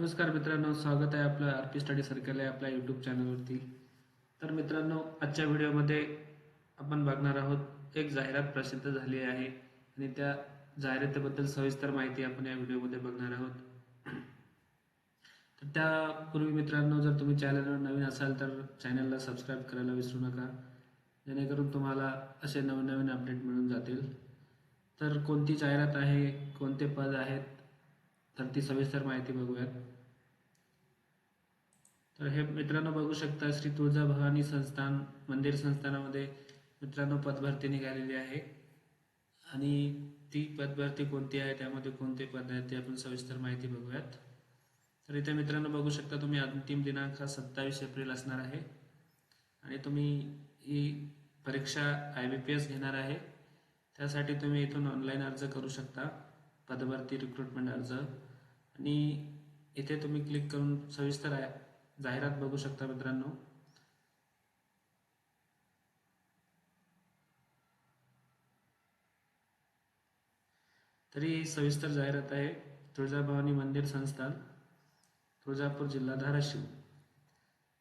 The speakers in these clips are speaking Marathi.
नमस्कार मित्रांनो स्वागत आहे आपलं आर पी स्टडी सर्कल आहे आपल्या यूट्यूब चॅनलवरती तर मित्रांनो आजच्या व्हिडिओमध्ये आपण बघणार आहोत एक जाहिरात प्रसिद्ध झाली आहे आणि त्या जाहिरातीबद्दल सविस्तर माहिती आपण या व्हिडिओमध्ये बघणार आहोत. तर त्यापूर्वी मित्रांनो जर तुम्ही चॅनलवर नवीन असाल तर चॅनलला सबस्क्राईब करायला विसरू नका. जेणेकरून तुम्हाला असे नवीन नवीन अपडेट मिळून जातील. तर कोणती जाहिरात आहे कोणते पद आहेत तर ती सविस्तर माहिती बघूयात. तर हे मित्रांनो बघू शकता श्री तुळजाभवानी संस्थान मंदिर संस्थानामध्ये मित्रांनो पदभरती निघालेली आहे. आणि ती पदभरती कोणती आहे त्यामध्ये कोणते पद आहेत ते आपण सविस्तर माहिती बघूयात. तर इथे मित्रांनो बघू शकता तुम्ही अंतिम दिनांक हा सत्तावीस एप्रिल असणार आहे. आणि तुम्ही ही परीक्षा आय बी पी एस घेणार आहे. त्यासाठी तुम्ही इथून ऑनलाईन अर्ज करू शकता पदभरती रिक्रुटमेंट अर्ज. आणि इथे तुम्ही क्लिक करून सविस्तर आहे. जाहिरात बघू शकता मित्रांनो. तरी ही सविस्तर जाहिरात आहे. तुळजाभवानी मंदिर संस्थान तुळजापूर जिल्हा धाराशिव.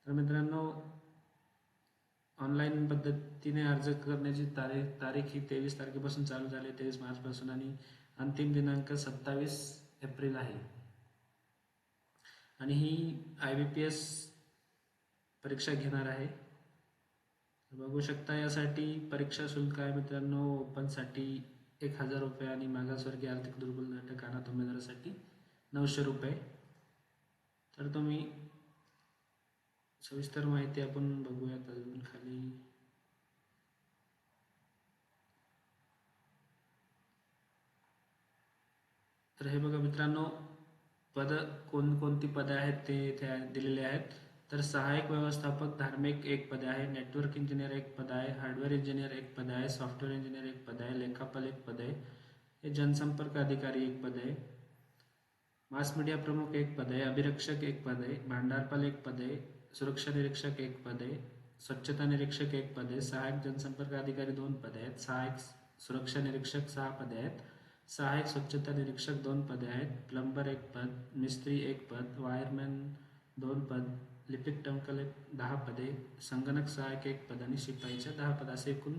तर मित्रांनो ऑनलाईन पद्धतीने अर्ज करण्याची तारीख तारीख ही तेवीस तारखेपासून चालू झाली तेवीस मार्चपासून आणि अंतिम दिनांक सत्तावीस एप्रिल आहे. आणि ही आय बी पी एस परीक्षा घेणार आहे. बघू शकता यासाठी परीक्षा शुल्क आहे मित्रांनो ओपनसाठी एक हजार रुपये आणि मागासवर्गीय आर्थिक दुर्बल घटक अनाथ उमेदवारासाठी नऊशे रुपये. तर तुम्ही सविस्तर माहिती आपण बघूयात अजून खाली. तर हे बघा मित्रांनो पद कोणकोणती पदं आहेत ते इथे दिलेले आहेत तर सहाय्यक व्यवस्थापक धार्मिक एक पद आहे नेटवर्क इंजिनियर एक पद आहे हार्डवेअर इंजिनियर एक पद आहे सॉफ्टवेअर इंजिनियर एक पद आहे लेखापाल एक पद आहे हे जनसंपर्क अधिकारी एक पद आहे मास मीडिया प्रमुख एक पद आहे अभिरक्षक एक पद आहे भांडारपाल एक पद आहे सुरक्षा निरीक्षक एक पद आहे स्वच्छता निरीक्षक एक पद आहे सहाय्यक जनसंपर्क अधिकारी दोन पदे आहेत सहाय्यक सुरक्षा निरीक्षक सहा पदे आहेत सहाय्यक स्वच्छता निरीक्षक दोन पदे आहेत. प्लंबर एक पद मिस्त्री एक पद वायरमॅन दोन पद लिपिक टंकल एक दहा पदे संगणक सहाय्यक एक पद आणि शिपाईच्या दहा पद. असे एकूण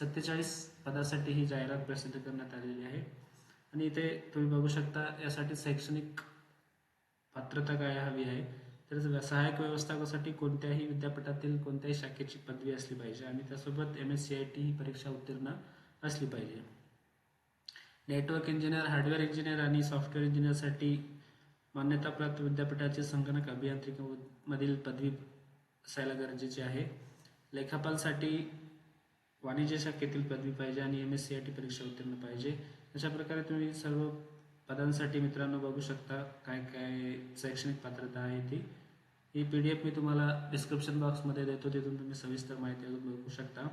सत्तेचाळीस पदासाठी ही जाहिरात प्रसिद्ध करण्यात आलेली आहे. आणि इथे तुम्ही बघू शकता यासाठी शैक्षणिक पात्रता काय हवी आहे? तर सहाय्यक व्यवस्थापकासाठी कोणत्याही विद्यापीठातील कोणत्याही शाखेची पदवी असली पाहिजे आणि त्यासोबत M S C I T ही परीक्षा उत्तीर्ण असली पाहिजे. नेटवर्क इंजिनियर हार्डवेअर इंजिनियर आणि सॉफ्टवेअर इंजिनियरसाठी मान्यताप्राप्त विद्यापीठाचे संगणक अभियांत्रिकीमधील पदवी असायला गरजेची आहे. लेखापालसाठी वाणिज्य शाखेतील पदवी पाहिजे आणि M S C I T परीक्षा उत्तीर्ण पाहिजे. अशा प्रकारे तुम्ही सर्व पदांसाठी मित्रांनो बघू शकता काय काय शैक्षणिक पात्रता आहे ती. ही पी डी एफ मी तुम्हाला डिस्क्रिप्शन बॉक्समध्ये देतो तिथून तुम्ही सविस्तर माहिती अजून बघू शकता.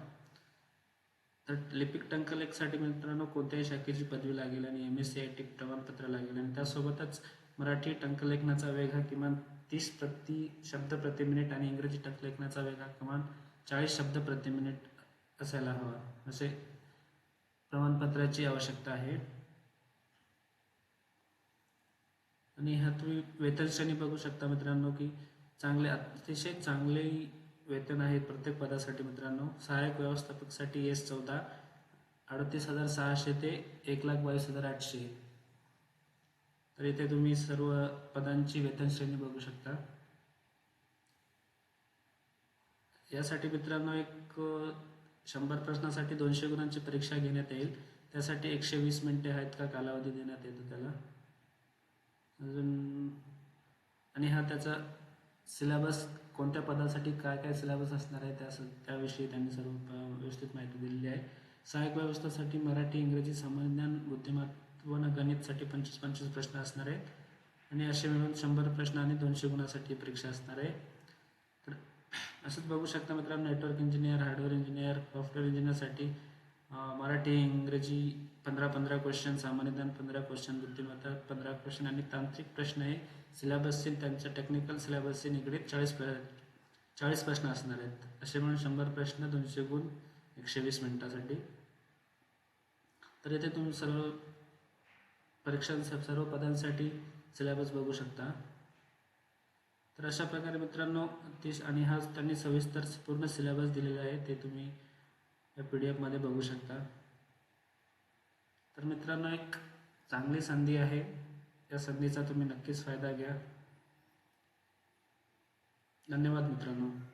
तर लिपिक टंकलेखसाठी मित्रांनो कोणत्याही शाखेची पदवी लागेल आणि M S C I T प्रमाणपत्र लागेल आणि त्यासोबतच मराठी टंकलेखनाचा वेग हा किमान तीस प्रति शब्द प्रति मिनिट आणि इंग्रजी टंकलेखनाचा वेग हा किमान चाळीस शब्द प्रति मिनिट असायला हवा असे प्रमाणपत्राची आवश्यकता आहे. आणि ह्या तुम्ही वेतनश्रेणी बघू शकता मित्रांनो की चांगले अतिशय चांगले वेतन आहे प्रत्येक पदासाठी मित्रांनो. सहाय्यक व्यवस्थापकसाठी एस चौदा अडतीस हजार सहाशे ते एक लाख बावीस हजार आठशे. तर इथे तुम्ही सर्व पदांची वेतन श्रेणी बघू शकता. यासाठी मित्रांनो एक शंभर प्रश्नासाठी दोनशे गुणांची परीक्षा घेण्यात येईल. त्यासाठी एकशे वीस मिनिटे आहेत का? कालावधी देण्यात येतो त्याला. अजून आणि हा त्याचा सिलेबस कोणत्या पदासाठी काय काय सिलेबस असणार आहे त्या त्याविषयी त्यांनी सर्व व्यवस्थित माहिती दिलेली आहे. सहाय्यक व्यवस्थेसाठी मराठी इंग्रजी सामान्य बुद्धिमत्व आणि गणितसाठी पंचवीस पंचवीस प्रश्न असणार आहेत. आणि असे मिळून शंभर प्रश्न आणि दोनशे गुणासाठी परीक्षा असणार आहे. तर असंच बघू शकता मित्रांनो network engineer hardware engineer software इंजिनियरसाठी Marathi इंग्रजी पंधरा पंधरा क्वेश्चन सामान्यज्ञान पंधरा क्वेश्चन बुद्धिमत्ता पंधरा क्वेश्चन आणि तांत्रिक प्रश्न हे सिलेबसशी त्यांच्या टेक्निकल सिलेबसशी निगडीत चाळीस प्र चाळीस प्रश्न असणार आहेत. असे म्हणून शंभर प्रश्न दोनशे गुण एकशे वीस मिनिटासाठी. तर येथे तुम्ही सर्व परीक्षांसाठी सर्व पदांसाठी सिलेबस बघू शकता. तर अशा प्रकारे मित्रांनो तीस आणि हा त्यांनी सविस्तर पूर्ण सिलेबस दिलेला आहे ते तुम्ही या पी डी एफमध्ये बघू शकता. तर मित्रांनो एक चांगली संधी आहे. या संधीचा तुम्ही नक्कीच फायदा घ्या. धन्यवाद मित्रांनो.